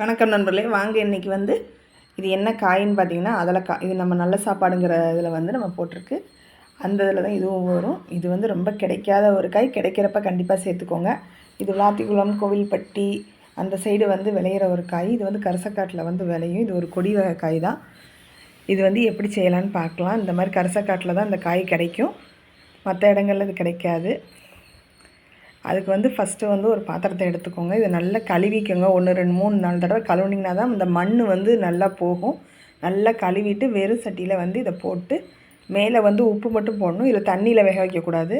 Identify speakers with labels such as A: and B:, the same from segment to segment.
A: வணக்கம் நண்பர்களே வாங்க இன்றைக்கி வந்து இது என்ன காயின்னு பார்த்தீங்கன்னா அதில் கா இது நம்ம நல்ல சாப்பாடுங்கிற இதில் வந்து நம்ம போட்டிருக்கு. அந்த இதில் தான் இதுவும் வரும். இது வந்து ரொம்ப கிடைக்காத ஒரு காய். கிடைக்கிறப்ப கண்டிப்பாக சேர்த்துக்கோங்க. இது விளாத்திக்குளம் கோவில்பட்டி அந்த சைடு வந்து விளையிற ஒரு காய். இது வந்து கரசக்காட்டில் வந்து விளையும். இது ஒரு கொடி வகை காய் தான். இது வந்து எப்படி செய்யலான்னு பார்க்கலாம். இந்த மாதிரி கரசக்காட்டில் தான் இந்த காய் கிடைக்கும். மற்ற இடங்களில் இது கிடைக்காது. அதுக்கு வந்து ஃபஸ்ட்டு வந்து ஒரு பாத்திரத்தை எடுத்துக்கோங்க. இதை நல்லா கழுவிக்கோங்க. ஒன்று ரெண்டு மூணு நாலு தடவை கழுவுனிங்கன்னா தான் இந்த மண் வந்து நல்லா போகும். நல்லா கழுவிட்டு வெறும் சட்டியில் வந்து இதை போட்டு மேலே வந்து உப்பு மட்டும் போடணும். இதில் தண்ணியில் வேக வைக்கக்கூடாது.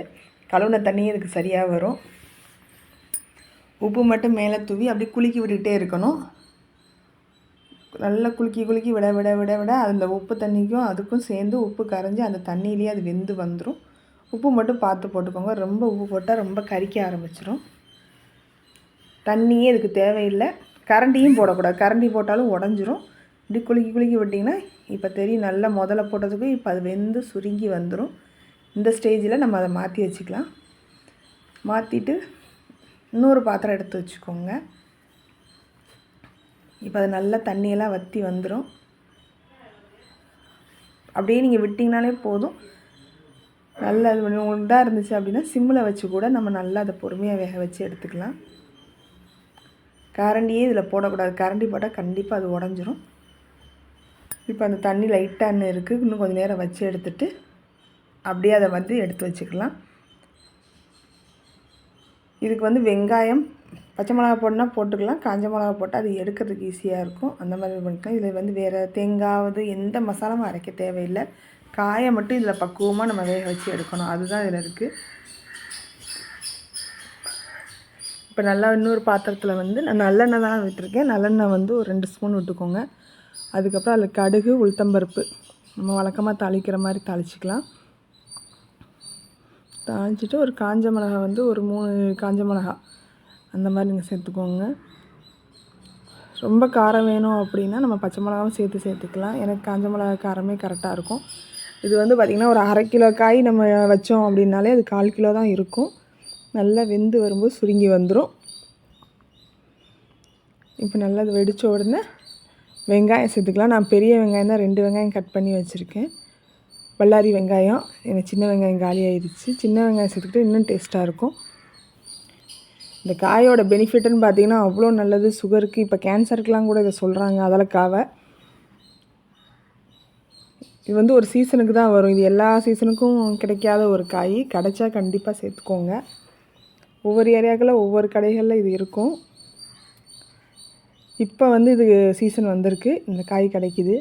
A: கழுவுன தண்ணி இதுக்கு சரியாக வரும். உப்பு மட்டும் மேலே தூவி அப்படியே குலுக்கி விட்டுக்கிட்டே இருக்கணும். நல்லா குலுக்கி குலுக்கி விட விட விட விட அந்த உப்பு தண்ணிக்கும் அதுக்கும் சேர்ந்து உப்பு கரைஞ்சி அந்த தண்ணியிலேயே அது வெந்து வந்துடும் உப்பு மட்டும் பார்த்து போட்டுக்கோங்க. ரொம்ப உப்பு போட்டால் ரொம்ப கரிக்க ஆரம்பிச்சிடும் தண்ணியே இதுக்கு தேவையில்லை. கரண்டியும் போடக்கூடாது. கரண்டி போட்டாலும் உடஞ்சிரும். இப்படி குலுக்கி குலுக்கி விட்டிங்கன்னா இப்போ தெரியும் நல்லா முதல்ல போட்டதுக்கு இப்போ அது வெந்து சுருங்கி வந்துடும் இந்த ஸ்டேஜில் நம்ம அதை மாற்றி வச்சுக்கலாம். மாற்றிட்டு இன்னொரு பாத்திரம் எடுத்து வச்சுக்கோங்க. இப்போ அது நல்லா தண்ணியெல்லாம் வற்றி வந்துடும் அப்படியே நீங்கள் விட்டிங்கனாலே போதும். நல்லா இது பண்ணி இதாக இருந்துச்சு அப்படின்னா சிம்மில் வச்சு கூட நம்ம நல்லா அதை பொறுமையாக வேக வச்சு எடுத்துக்கலாம். கரண்டியே இதில் போடக்கூடாது. கரண்டி போட்டால் கண்டிப்பாக அது உடஞ்சிரும். இப்போ அந்த தண்ணி லைட்டாக இருக்குது இன்னும் கொஞ்சம் நேரம் வச்சு எடுத்துட்டு அப்படியே அதை வந்து எடுத்து வச்சுக்கலாம். இதுக்கு வந்து வெங்காயம் பச்சை மிளகா போடனா போட்டுக்கலாம். காஞ்ச மிளகா போட்டால் அது எடுக்கிறதுக்கு ஈஸியாக இருக்கும். அந்த மாதிரி பண்ணிக்கலாம். இதில் வந்து வேறு தேங்காவது எந்த மசாலாவும் அரைக்க தேவையில்லை. காயை மட்டும் இதில் பக்குவமாக நம்ம வேக வச்சு எடுக்கணும். அதுதான் இதில் இருக்குது இப்போ நல்லா இன்னொரு பாத்திரத்தில் வந்து நான் நல்லெண்ணெய் தான் விட்டுருக்கேன். நல்லெண்ணெய் வந்து ஒரு ரெண்டு ஸ்பூன் விட்டுக்கோங்க. அதுக்கப்புறம் அதில் கடுகு உளுத்தம்பருப்பு. நம்ம வழக்கமாக தாளிக்கிற மாதிரி தாளிச்சிக்கலாம். தாளிச்சிட்டு ஒரு காஞ்ச மிளகா வந்து ஒரு மூணு காஞ்ச மிளகா. அந்த மாதிரி நீங்கள் சேர்த்துக்கோங்க. ரொம்ப காரம் வேணும் அப்படின்னா நம்ம பச்சை மிளகாவும் சேர்த்து சேர்த்துக்கலாம். எனக்கு காஞ்ச மிளகா காரமே கரெக்டாக இருக்கும். இது வந்து பார்த்திங்கன்னா ஒரு அரை கிலோ காய் நம்ம வச்சோம் அப்படின்னாலே அது கால் கிலோ தான் இருக்கும். நல்லா வெந்து வரும்போது சுருங்கி வந்துடும் இப்போ நல்லா அது வெடித்த உடனே வெங்காயம் சேர்த்துக்கலாம். நான் பெரிய வெங்காயம் தான் ரெண்டு வெங்காயம் கட் பண்ணி வச்சுருக்கேன். பல்லாரி வெங்காயம் எனக்கு சின்ன வெங்காயம் காலி ஆயிடுச்சு. சின்ன வெங்காயம் சேர்த்துக்கிட்டு இன்னும் டேஸ்ட்டாக இருக்கும். இந்த காயோட பெனிஃபிட்டுன்னு பார்த்தீங்கன்னா அவ்வளோ நல்லது. சுகருக்கு இப்போ கேன்சருக்கெலாம் கூட இதை சொல்கிறாங்க அதலக்காவை இது வந்து ஒரு சீசனுக்கு தான் வரும். இது எல்லா சீசனுக்கும் கிடைக்காத ஒரு காய். கிடைச்சா கண்டிப்பாக சேர்த்துக்கோங்க. ஒவ்வொரு ஏரியாக்களில் ஒவ்வொரு கடைகளில் இது இருக்கும். இப்போ வந்து இது சீசன் வந்திருக்கு. இந்த காய் கிடைக்கிது.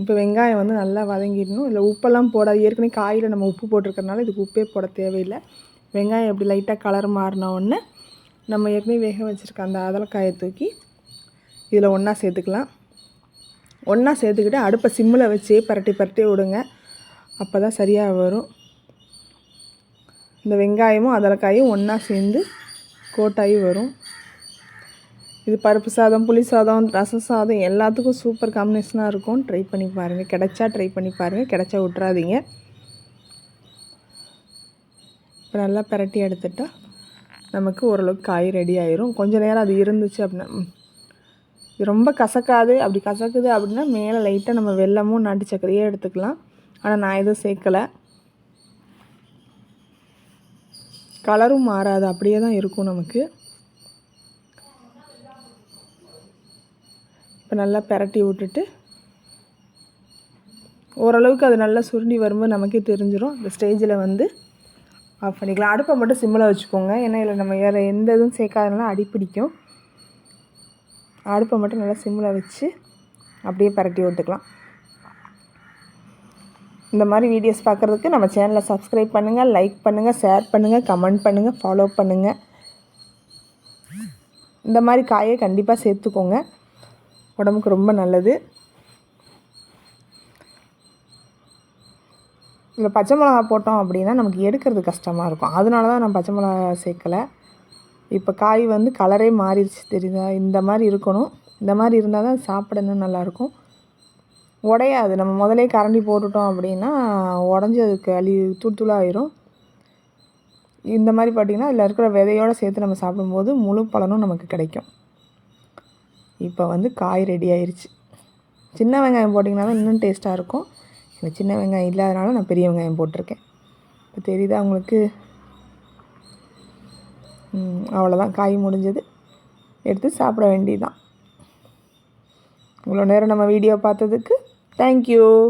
A: இப்போ வெங்காயம் வந்து நல்லா வதங்கிடணும். இல்லை உப்பெல்லாம் போடாது. ஏற்கனவே காயில் நம்ம உப்பு போட்டிருக்கறனால இதுக்கு உப்பே போட தேவையில்லை. வெங்காயம் எப்படி லைட்டாக கலர் மாறின உடனே நம்ம ஏற்கனவே வேக வச்சுருக்க அந்த அதலக்காயை தூக்கி இதில் ஒன்றா சேர்த்துக்கலாம். ஒன்றா சேர்த்துக்கிட்டு அடுப்பை சிம்மில் வச்சு பரட்டி பரட்டி விடுங்க. அப்போ தான் சரியாக வரும். இந்த வெங்காயமும் அதலக்காயும் ஒன்றா சேர்ந்து கோட்டாகி வரும். இது பருப்பு சாதம் புளி சாதம் ரசம் சாதம் எல்லாத்துக்கும் சூப்பர் காம்பினேஷனாக இருக்கும். ட்ரை பண்ணி பாருங்கள் கிடச்சா ட்ரை பண்ணி பாருங்கள் கிடச்சா விட்றாதீங்க இப்போ நல்லா பரட்டி எடுத்துட்டால் நமக்கு ஓரளவுக்கு காய் ரெடி ஆயிரும். கொஞ்சம் நேரம் அது இருந்துச்சு அப்படின்னா ரொம்ப கசக்காது. அப்படி கசக்குது அப்படின்னா மேலே லைட்டாக நம்ம வெள்ளமும் நாட்டு சர்க்கரையே எடுத்துக்கலாம். ஆனால் நான் எதுவும் சேர்க்கலை. கலரும் மாறாது. அப்படியே தான் இருக்கும் நமக்கு. இப்போ நல்லா பெரட்டி விட்டுட்டு ஓரளவுக்கு அது நல்லா சுருண்டி வரும்போது நமக்கே தெரிஞ்சிடும் இந்த ஸ்டேஜில் வந்து ஆஃப் பண்ணிக்கலாம். அடுப்பை மட்டும் சிம்மில் வச்சுக்கோங்க. ஏன்னா இதில் நம்ம வேறு எந்த இதுவும் சேர்க்காதனால அடிப்பிடிக்கும் அடுப்பை மட்டும் நல்லா சிம்மில் வச்சு அப்படியே பரட்டி விட்டுக்கலாம். இந்த மாதிரி வீடியோஸ் பார்க்குறதுக்கு நம்ம சேனலை சப்ஸ்கிரைப் பண்ணுங்கள் லைக் பண்ணுங்கள் ஷேர் பண்ணுங்கள் கமெண்ட் பண்ணுங்கள் ஃபாலோ பண்ணுங்கள் இந்த மாதிரி காயை கண்டிப்பாக சேர்த்துக்கோங்க. உடம்புக்கு ரொம்ப நல்லது. இதில் பச்சை மிளகா போட்டோம் அப்படின்னா நமக்கு எடுக்கிறது கஷ்டமாக இருக்கும். அதனால தான் நான் பச்சை மிளகா சேர்க்கலை. இப்போ காய் வந்து கலரே மாறிடுச்சு தெரியுதா? இந்த மாதிரி இருக்கணும். இந்த மாதிரி இருந்தால் தான் சாப்பிட இன்னும் நல்லாயிருக்கும். உடையாது. நம்ம முதலே கரண்டி போட்டுட்டோம் அப்படின்னா உடஞ்சி அதுக்கு அழி தூள் இந்த மாதிரி பார்த்திங்கன்னா இதில் இருக்கிற விதையோடு சேர்த்து நம்ம சாப்பிடும்போது முழு பலனும் நமக்கு கிடைக்கும். இப்போ வந்து காய் ரெடி ஆயிருச்சு. சின்ன வெங்காயம் போட்டிங்கன்னா தான் இன்னும் டேஸ்ட்டாக இருக்கும். எனக்கு சின்ன வெங்காயம் இல்லாதனால நான் பெரிய வெங்காயம் போட்டிருக்கேன். இப்போ தெரியுதா உங்களுக்கு? அவ்வளோதான் காய் முடிஞ்சது. எடுத்து சாப்பிட வேண்டியதுதான். இவ்வளோ நேரம் நம்ம வீடியோ பார்த்ததுக்கு தேங்க்யூ